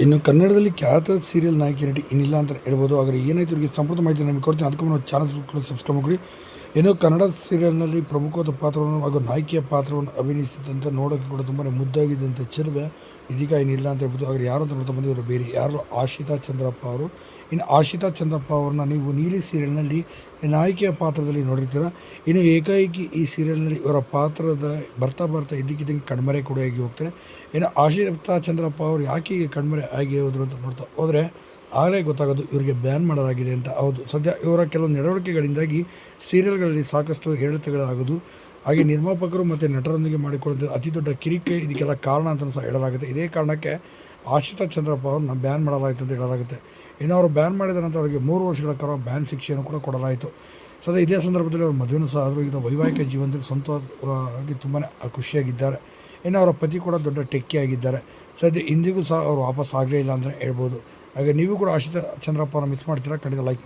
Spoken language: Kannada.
ಇನ್ನು ಕನ್ನಡದಲ್ಲಿ ಖ್ಯಾತ ಸೀರಿಯಲ್ ನಾಯಕಿ ನಟಿ ಇನ್ನಿಲ್ಲ ಅಂತ ಹೇಳ್ಬೋದು. ಆದರೆ ಏನಾಯ್ತು ಇವರಿಗೆ ಸಂಪೂರ್ಣ ಮಾಹಿತಿ ನಮಗೆ ಕೊಡ್ತೀನಿ. ಅದಕ್ಕೂ ನಾವು ಚಾನಲ್ ಸಬ್ಸ್ಕ್ರೈಬ್ ಮಾಡಿ ಇನ್ನು ಕನ್ನಡ ಸೀರಿಯಲ್ನಲ್ಲಿ ಪ್ರಮುಖವಾದ ಪಾತ್ರವನ್ನು ಹಾಗೂ ನಾಯಕಿಯ ಪಾತ್ರವನ್ನು ಅಭಿನಯಿಸಿದಂತೆ ನೋಡೋಕ್ಕೆ ಕೂಡ ತುಂಬಾ ಮುದ್ದಾಗಿದ್ದಂಥ ಚೆಲುವೆ. ಇದೀಗ ಏನಿಲ್ಲ ಅಂತ ಹೇಳ್ಬೋದು. ಆದರೆ ಯಾರು ಅಂತ ನೋಡ್ತಾ ಬಂದಿದ್ದಾರೆ ಬೇರೆ. ಯಾರು? ಆಶಿತಾ ಚಂದ್ರಪ್ಪ ಅವರು. ಇನ್ನು ಆಶಿತಾ ಚಂದ್ರಪ್ಪ ಅವ್ರನ್ನ ನೀವು ನೀಲಿ ಸೀರಿಯಲ್ನಲ್ಲಿ ನಾಯಕಿಯ ಪಾತ್ರದಲ್ಲಿ ನೋಡಿರ್ತೀರ. ಇನ್ನು ಏಕಾಏಕಿ ಈ ಸೀರಿಯಲ್ನಲ್ಲಿ ಇವರ ಪಾತ್ರದ ಬರ್ತಾ ಬರ್ತಾ ಇದ್ದಕ್ಕಿದ್ದಂಗೆ ಕಣ್ಮರೆ ಕೂಡ ಆಗಿ ಹೋಗ್ತಾರೆ. ಇನ್ನು ಆಶಿತಾ ಚಂದ್ರಪ್ಪ ಅವರು ಯಾಕೆ ಕಣ್ಮರೆ ಆಗಿ ಹೋದ್ರು ಅಂತ ನೋಡ್ತಾ ಹೋದರೆ ಆಗಲೇ ಗೊತ್ತಾಗೋದು ಇವರಿಗೆ ಬ್ಯಾನ್ ಮಾಡಲಾಗಿದೆ ಅಂತ. ಹೌದು, ಸದ್ಯ ಇವರ ಕೆಲವು ನಡವಳಿಕೆಗಳಿಂದಾಗಿ ಸೀರಿಯಲ್ಗಳಲ್ಲಿ ಸಾಕಷ್ಟು ಹೇಳಿಕೆಗಳಾಗೋದು ಹಾಗೆ ನಿರ್ಮಾಪಕರು ಮತ್ತು ನಟರೊಂದಿಗೆ ಮಾಡಿಕೊಳ್ಳುವಂಥ ಅತಿ ದೊಡ್ಡ ಕಿರಿಕೆ ಇದಕ್ಕೆಲ್ಲ ಕಾರಣ ಅಂತ ಸಹ ಹೇಳಲಾಗುತ್ತೆ. ಇದೇ ಕಾರಣಕ್ಕೆ ಆಶಿತಾ ಚಂದ್ರಪ್ಪ ಅವ್ರನ್ನ ಬ್ಯಾನ್ ಮಾಡಲಾಯಿತು ಅಂತ ಹೇಳಲಾಗುತ್ತೆ. ಇನ್ನು ಅವರು ಬ್ಯಾನ್ ಮಾಡಿದ ನಂತರ ಅವರಿಗೆ ಮೂರು ವರ್ಷಗಳ ಕಾಲ ಬ್ಯಾನ್ ಶಿಕ್ಷೆಯನ್ನು ಕೂಡ ಕೊಡಲಾಯಿತು. ಸದ್ಯ ಇದೇ ಸಂದರ್ಭದಲ್ಲಿ ಅವ್ರ ಮದುವೆನೂ ಸಹ ಆದರೂ ಈಗ ವೈವಾಹಿಕ ಜೀವನದಲ್ಲಿ ಸಂತೋಷವಾಗಿ ತುಂಬಾ ಖುಷಿಯಾಗಿದ್ದಾರೆ. ಇನ್ನು ಅವರ ಪತಿ ಕೂಡ ದೊಡ್ಡ ಟೆಕ್ಕಿಯಾಗಿದ್ದಾರೆ. ಸದ್ಯ ಇಂದಿಗೂ ಸಹ ಅವರು ವಾಪಸ್ ಆಗಲೇ ಇಲ್ಲ ಅಂತಲೇ ಹೇಳ್ಬೋದು. ಹಾಗೆ ನೀವು ಕೂಡ ಆಶಿತಾ ಚಂದ್ರಪ್ಪನ ಮಿಸ್ ಮಾಡ್ತೀರಾ ಖಂಡಿತ ಲೈಕ್